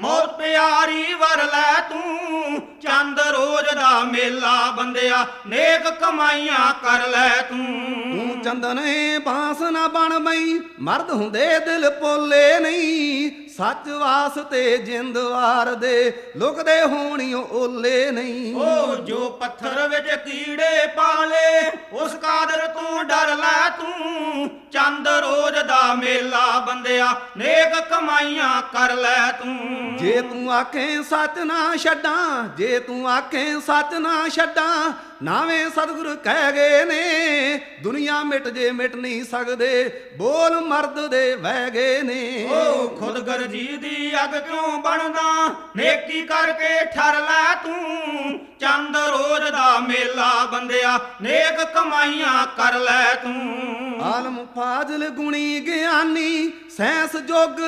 ਮੌਤ ਪਿਆਰੀ ਵਰ ਲੈ ਤੂੰ। ਚੰਦ ਰੋਜ ਦਾ ਮੇਲਾ ਬੰਦਿਆ ਨੇਕ ਕਮਾਈਆਂ ਕਰ ਲੈ ਤੂੰ। ਤੂੰ ਚੰਦਨੇ ਬਾਸਨਾ ਬਣ ਬਈ ਮਰਦ ਹੁੰਦੇ ਦਿਲ ਪੋਲੇ ਨਹੀਂ। ਸੱਚ ਵਾਸਤੇ ਜਿੰਦ ਵਾਰਦੇ ਲੁਕਦੇ ਹੋਣੀ ਓਲੇ ਨਹੀਂ। ਓ ਜੋ ਪੱਥਰ ਵਿੱਚ ਕੀੜੇ ਪਾਲੇ ਉਸ ਕਾਦਰ ਤੂੰ ਡਰ ਲੈ ਤੂੰ। ਚੰਦ ਰੋਜ ਦਾ ਮੇਲਾ ਬੰਦਿਆ ਨੇਕ ਕਮਾਈਆਂ ਕਰ ਲੈ ਤੂੰ। ਜੇ ਤੂੰ ਆਖੇ ਸੱਚ ਨਾ ਛੱਡਾਂ ਜੇ ਤੂੰ ਆਖੇ ਸੱਚ ਨਾ ਛੱਡਾਂ ਨਾਵੇਂ ਸਤਿਗੁਰ ਕਹਿ ਗਏ ਨੇ ਦੁਨੀਆ ਮਿਟ ਜੇ ਮਿਟ ਨਹੀਂ ਸਕਦੇ ਬੋਲ ਮਰਦ ਦੇ ਵਹਿ ਗਏ ਨੇ। ਓ ਖੁਦਗਰਜੀ ਦੀ ਅੱਗ ਕਿਉਂ ਬਣਦਾ? ਨੇਕੀ ਕਰਕੇ ਠਰ ਲੈ ਤੂੰ। ਚੰਦ ਰੋਜ਼ ਦਾ ਮੇਲਾ ਬੰਦਿਆ ਨੇਕ ਕਮਾਈਆਂ ਕਰ ਲੈ ਤੂੰ। ਆਲਮ ਫਾਜ਼ਲ ਗੁਣੀ ਗਿਆਨੀ ਸੈਂਸ ਜੋਗ